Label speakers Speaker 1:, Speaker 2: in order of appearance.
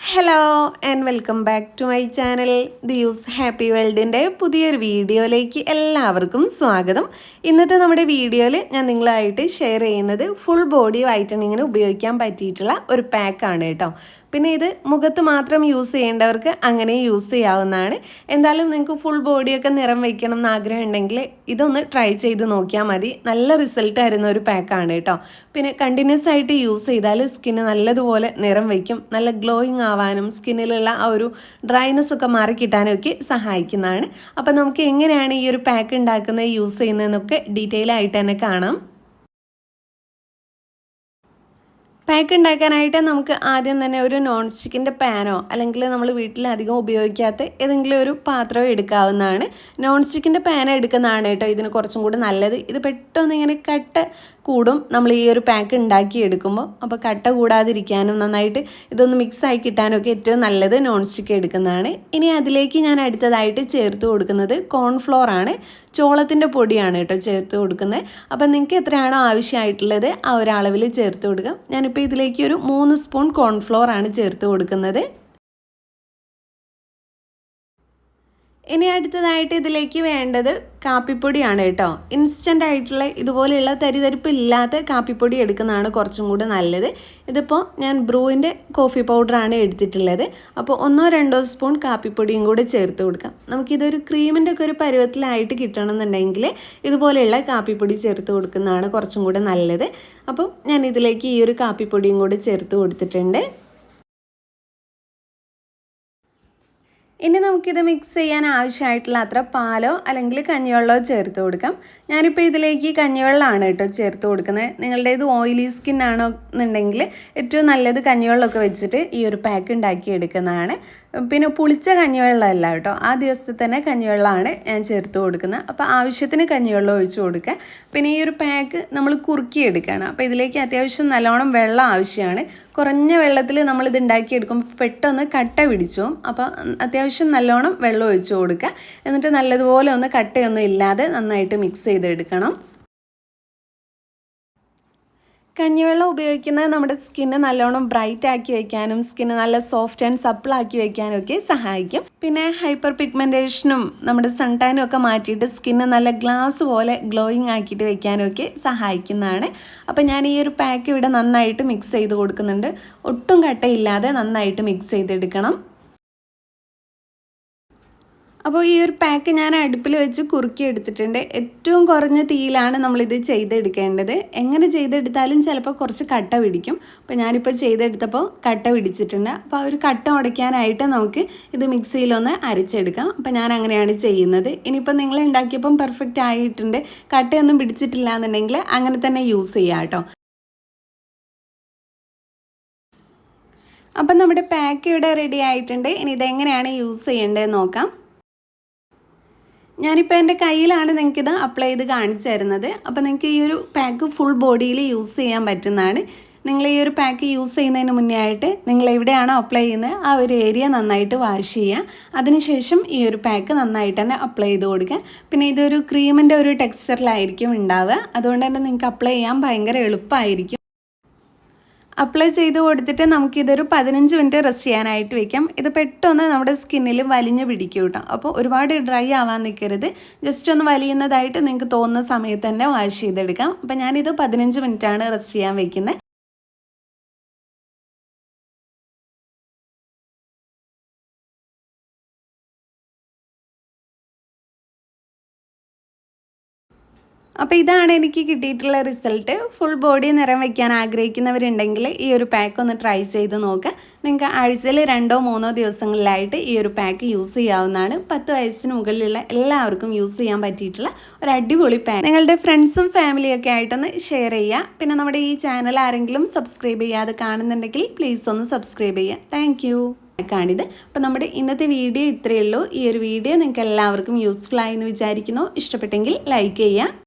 Speaker 1: Hello and welcome back to my channel the use happy വേൾഡിന്റെ പുതിയൊരു വീഡിയോയിലേക്ക് എല്ലാവർക്കും സ്വാഗതം. ഇന്നത്തെ നമ്മുടെ വീഡിയോയിൽ ഞാൻ നിങ്ങളായിട്ട് ഷെയർ ചെയ്യുന്നത് ഫുൾ ബോഡി വൈറ്റനിങ്ങിന് ഉപയോഗിക്കാൻ പറ്റിയിട്ടുള്ള ഒരു പാക്കാണ് കേട്ടോ. പിന്നെ ഇത് മുഖത്ത് മാത്രം യൂസ് ചെയ്യേണ്ടവർക്ക് അങ്ങനെ യൂസ് ചെയ്യാവുന്നതാണ്. എന്തായാലും നിങ്ങൾക്ക് ഫുൾ ബോഡിയൊക്കെ നിറം വയ്ക്കണം എന്ന് ആഗ്രഹം ഉണ്ടെങ്കിൽ ഇതൊന്ന് ട്രൈ ചെയ്ത് നോക്കിയാൽ മതി. നല്ല റിസൾട്ട് തരുന്ന ഒരു പാക്കാണ് കേട്ടോ. പിന്നെ കണ്ടിന്യൂസ് ആയിട്ട് യൂസ് ചെയ്താൽ സ്കിന്ന് നല്ലതുപോലെ നിറം വയ്ക്കും നല്ല ഗ്ലോയിങ് ആവാനും സ്കിന്നിലുള്ള ആ ഒരു ഡ്രൈനെസ് ഒക്കെ മാറി കിട്ടാനും ഒക്കെ സഹായിക്കുന്നതാണ്. അപ്പോൾ നമുക്ക് എങ്ങനെയാണ് ഈ ഒരു പാക്ക് ഉണ്ടാക്കുന്നത് യൂസ് ചെയ്യുന്നതെന്നൊക്കെ ഡീറ്റെയിൽ ആയിട്ട് തന്നെ കാണാം. പാക്ക് ഉണ്ടാക്കാനായിട്ട് നമുക്ക് ആദ്യം തന്നെ ഒരു നോൺ സ്റ്റിക്കിന്റെ പാനോ അല്ലെങ്കിൽ നമ്മൾ വീട്ടിൽ അധികം ഉപയോഗിക്കാത്ത ഏതെങ്കിലും ഒരു പാത്രം എടുക്കാവുന്നതാണ്. നോൺ സ്റ്റിക്കിന്റെ പാൻ എടുക്കുന്നതാണ് കേട്ടോ ഇതിന് കുറച്ചും കൂടി നല്ലത്. ഇത് പെട്ടെന്ന് ഇങ്ങനെ കട്ട കൂടും. നമ്മൾ ഈ ഒരു പാക്ക് ഉണ്ടാക്കി എടുക്കുമ്പോൾ അപ്പോൾ കട്ട കൂടാതിരിക്കാനും നന്നായിട്ട് ഇതൊന്ന് മിക്സ് ആയി കിട്ടാനൊക്കെ ഏറ്റവും നല്ലത് നോൺ സ്റ്റിക്ക് എടുക്കുന്നതാണ്. ഇനി അതിലേക്ക് ഞാൻ അടുത്തതായിട്ട് ചേർത്ത് കൊടുക്കുന്നത് കോൺഫ്ലോർ ആണ്. ചോളത്തിന്റെ പൊടിയാണ് കേട്ടോ ചേർത്ത് കൊടുക്കുന്നത്. അപ്പം നിങ്ങൾക്ക് എത്രയാണോ ആവശ്യമായിട്ടുള്ളത് ആ ഒരളവിൽ ചേർത്ത് കൊടുക്കാം. ഞാനിപ്പോൾ ഇതിലേക്ക് ഒരു മൂന്ന് സ്പൂൺ കോൺഫ്ലോർ ആണ് ചേർത്ത് കൊടുക്കുന്നത്. ഇനി അടുത്തതായിട്ട് ഇതിലേക്ക് വേണ്ടത് കാപ്പിപ്പൊടിയാണ് കേട്ടോ. ഇൻസ്റ്റന്റ് ആയിട്ടുള്ള ഇതുപോലെയുള്ള തരിതരിപ്പില്ലാത്ത കാപ്പിപ്പൊടി എടുക്കുന്നതാണ് കുറച്ചും കൂടെ നല്ലത്. ഇതിപ്പോൾ ഞാൻ ബ്രൂവിന്റെ കോഫി പൗഡറാണ് എടുത്തിട്ടുള്ളത്. അപ്പോൾ ഒന്നോ രണ്ടോ സ്പൂൺ കാപ്പിപ്പൊടിയും കൂടെ ചേർത്ത് കൊടുക്കാം. നമുക്കിതൊരു ക്രീമിന്റെ ഒക്കെ ഒരു പരുവത്തിലായിട്ട് കിട്ടണമെന്നുണ്ടെങ്കിൽ ഇതുപോലെയുള്ള കാപ്പിപ്പൊടി ചേർത്ത് കൊടുക്കുന്നതാണ് കുറച്ചും കൂടെ നല്ലത്. അപ്പം ഞാൻ ഇതിലേക്ക് ഈ ഒരു കാപ്പിപ്പൊടിയും കൂടെ ചേർത്ത് കൊടുത്തിട്ടുണ്ട്. ഇനി നമുക്കിത് മിക്സ് ചെയ്യാൻ ആവശ്യമായിട്ടുള്ള അത്ര പാലോ അല്ലെങ്കിൽ കഞ്ഞിവെള്ളമോ ചേർത്ത് കൊടുക്കാം. ഞാനിപ്പോൾ ഇതിലേക്ക് കഞ്ഞിവെള്ളമാണ് കേട്ടോ ചേർത്ത് കൊടുക്കുന്നത്. നിങ്ങളുടെ ഇത് ഓയിലി സ്കിൻ ആണോ എന്നുണ്ടെങ്കിൽ ഏറ്റവും നല്ലത് കഞ്ഞിവെള്ളമൊക്കെ വെച്ചിട്ട് ഈ ഒരു പാക്ക് ഉണ്ടാക്കി എടുക്കുന്നതാണ്. പിന്നെ പുളിച്ച കഞ്ഞിവെള്ളമല്ല കേട്ടോ. ആ ദിവസത്തെ തന്നെ കഞ്ഞിവെള്ളമാണ് ഞാൻ ചേർത്ത് കൊടുക്കുന്നത്. അപ്പോൾ ആവശ്യത്തിന് കഞ്ഞിവെള്ളം ഒഴിച്ച് കൊടുക്കുക. പിന്നെ ഈ ഒരു പാക്ക് നമ്മൾ കുറുക്കി എടുക്കുകയാണ് അപ്പോൾ ഇതിലേക്ക് അത്യാവശ്യം നല്ലോണം വെള്ളം ആവശ്യമാണ്. കുറഞ്ഞ വെള്ളത്തിൽ നമ്മളിത് ഉണ്ടാക്കിയെടുക്കുമ്പോൾ പെട്ടെന്ന് കട്ട പിടിച്ചു. അപ്പോൾ അത്യാവശ്യം നല്ലോണം വെള്ളം ഒഴിച്ചു കൊടുക്കുക. എന്നിട്ട് നല്ലതുപോലെ ഒന്ന് കട്ടയൊന്നും ഇല്ലാതെ നന്നായിട്ട് മിക്സ് ചെയ്തെടുക്കണം. കഞ്ഞിവെള്ളം ഉപയോഗിക്കുന്നത് നമ്മുടെ സ്കിന്ന് നല്ലോണം ബ്രൈറ്റ് ആക്കി വെക്കാനും സ്കിന്ന് നല്ല സോഫ്റ്റ് ആൻഡ് സപ്പിൾ ആക്കി വെക്കാനും ഒക്കെ സഹായിക്കും. പിന്നെ ഹൈപ്പർ പിഗ്മെന്റേഷനും നമ്മുടെ സൺടാനും ഒക്കെ മാറ്റിയിട്ട് സ്കിന്ന് നല്ല ഗ്ലാസ് പോലെ ഗ്ലോയിങ് ആക്കിയിട്ട് വെക്കാനും ഒക്കെ സഹായിക്കുന്നതാണ്. അപ്പോൾ ഞാൻ ഈ ഒരു പാക്ക് ഇവിടെ നന്നായിട്ട് മിക്സ് ചെയ്ത് കൊടുക്കുന്നുണ്ട്. ഒട്ടും കട്ടയില്ലാതെ നന്നായിട്ട് മിക്സ് ചെയ്തെടുക്കണം. അപ്പോൾ ഈ ഒരു പാക്ക് ഞാൻ അടുപ്പിൽ വെച്ച് കുറുക്കി എടുത്തിട്ടുണ്ട്. ഏറ്റവും കുറഞ്ഞ തീയിലാണ് നമ്മളിത് ചെയ്തെടുക്കേണ്ടത്. എങ്ങനെ ചെയ്തെടുത്താലും ചിലപ്പോൾ കുറച്ച് കട്ട പിടിക്കും. അപ്പോൾ ഞാനിപ്പോൾ ചെയ്തെടുത്തപ്പോൾ കട്ട പിടിച്ചിട്ടുണ്ട്. അപ്പോൾ ആ ഒരു കട്ട ഉടയ്ക്കാനായിട്ട് നമുക്ക് ഇത് മിക്സിയിലൊന്ന് അരച്ചെടുക്കാം. അപ്പോൾ ഞാൻ അങ്ങനെയാണ് ചെയ്യുന്നത്. ഇനിയിപ്പോൾ നിങ്ങൾ ഉണ്ടാക്കിയപ്പം പെർഫെക്റ്റ് ആയിട്ടുണ്ട്. കട്ടയൊന്നും പിടിച്ചിട്ടില്ല എന്നുണ്ടെങ്കിൽ അങ്ങനെ തന്നെ യൂസ് ചെയ്യാം കേട്ടോ. അപ്പം നമ്മുടെ പാക്ക് ഇവിടെ റെഡി ആയിട്ടുണ്ട്. ഇനി ഇതെങ്ങനെയാണ് യൂസ് ചെയ്യേണ്ടതെന്ന് നോക്കാം. ഞാനിപ്പോൾ എന്റെ കയ്യിലാണ് നിങ്ങൾക്കിത് അപ്ലൈ ചെയ്ത് കാണിച്ചു തരുന്നത്. അപ്പോൾ നിങ്ങൾക്ക് ഈ ഒരു പാക്ക് ഫുൾ ബോഡിയിൽ യൂസ് ചെയ്യാൻ പറ്റുന്നതാണ്. നിങ്ങൾ ഈ ഒരു പാക്ക് യൂസ് ചെയ്യുന്നതിന് മുന്നേ ആയിട്ട് നിങ്ങൾ എവിടെയാണോ അപ്ലൈ ചെയ്യുന്നത് ആ ഒരു ഏരിയ നന്നായിട്ട് വാഷ് ചെയ്യുക. അതിനുശേഷം ഈ ഒരു പാക്ക് നന്നായിട്ട് തന്നെ അപ്ലൈ ചെയ്ത് കൊടുക്കുക. പിന്നെ ഇതൊരു ക്രീമിന്റെ ഒരു ടെക്സ്ചറിലായിരിക്കും ഉണ്ടാവുക. അതുകൊണ്ട് തന്നെ നിങ്ങൾക്ക് അപ്ലൈ ചെയ്യാൻ ഭയങ്കര എളുപ്പമായിരിക്കും അപ്ലൈ ചെയ്ത് കൊടുത്തിട്ട് നമുക്കിതൊരു പതിനഞ്ച് മിനിറ്റ് റെസ്റ്റ് ചെയ്യാനായിട്ട് വെക്കാം. ഇത് പെട്ടെന്ന് നമ്മുടെ സ്കിന്നിൽ വലിഞ്ഞു പിടിക്കും കേട്ടോ അപ്പോൾ ഒരുപാട് ഡ്രൈ ആവാൻ നിൽക്കരുത് ജസ്റ്റ് ഒന്ന് വലിയുന്നതായിട്ട് നിങ്ങൾക്ക് തോന്നുന്ന സമയത്ത് തന്നെ വാഷ് ചെയ്തെടുക്കാം. അപ്പം ഞാനിത് പതിനഞ്ച് മിനിറ്റാണ് റെസ്റ്റ് ചെയ്യാൻ വെക്കുന്നത് അപ്പോൾ ഇതാണ് എനിക്ക് കിട്ടിയിട്ടുള്ള റിസൾട്ട്. ഫുൾ ബോഡി നിറം വയ്ക്കാൻ ആഗ്രഹിക്കുന്നവരുണ്ടെങ്കിൽ ഈ ഒരു പാക്ക് ഒന്ന് ട്രൈ ചെയ്ത് നോക്കുക നിങ്ങൾക്ക് ആഴ്ചയിൽ രണ്ടോ മൂന്നോ ദിവസങ്ങളിലായിട്ട് ഈ ഒരു പാക്ക് യൂസ് ചെയ്യാവുന്നതാണ്. പത്ത് വയസ്സിന് മുകളിലുള്ള എല്ലാവർക്കും യൂസ് ചെയ്യാൻ പറ്റിയിട്ടുള്ള ഒരു അടിപൊളി പാക്ക് നിങ്ങളുടെ ഫ്രണ്ട്സും ഫാമിലിയൊക്കെ ആയിട്ടൊന്ന് ഷെയർ ചെയ്യുക. പിന്നെ നമ്മുടെ ഈ ചാനൽ ആരെങ്കിലും സബ്സ്ക്രൈബ് ചെയ്യാതെ കാണുന്നുണ്ടെങ്കിൽ പ്ലീസ് ഒന്ന് സബ്സ്ക്രൈബ് ചെയ്യുക. താങ്ക് കാണിത് അപ്പോൾ നമ്മുടെ ഇന്നത്തെ വീഡിയോ ഇത്രയേ ഉള്ളൂ. ഈ ഒരു വീഡിയോ നിങ്ങൾക്ക് എല്ലാവർക്കും യൂസ്ഫുൾ ആയി എന്ന് വിചാരിക്കുന്നു. ഇഷ്ടപ്പെട്ടെങ്കിൽ ലൈക്ക് ചെയ്യുക.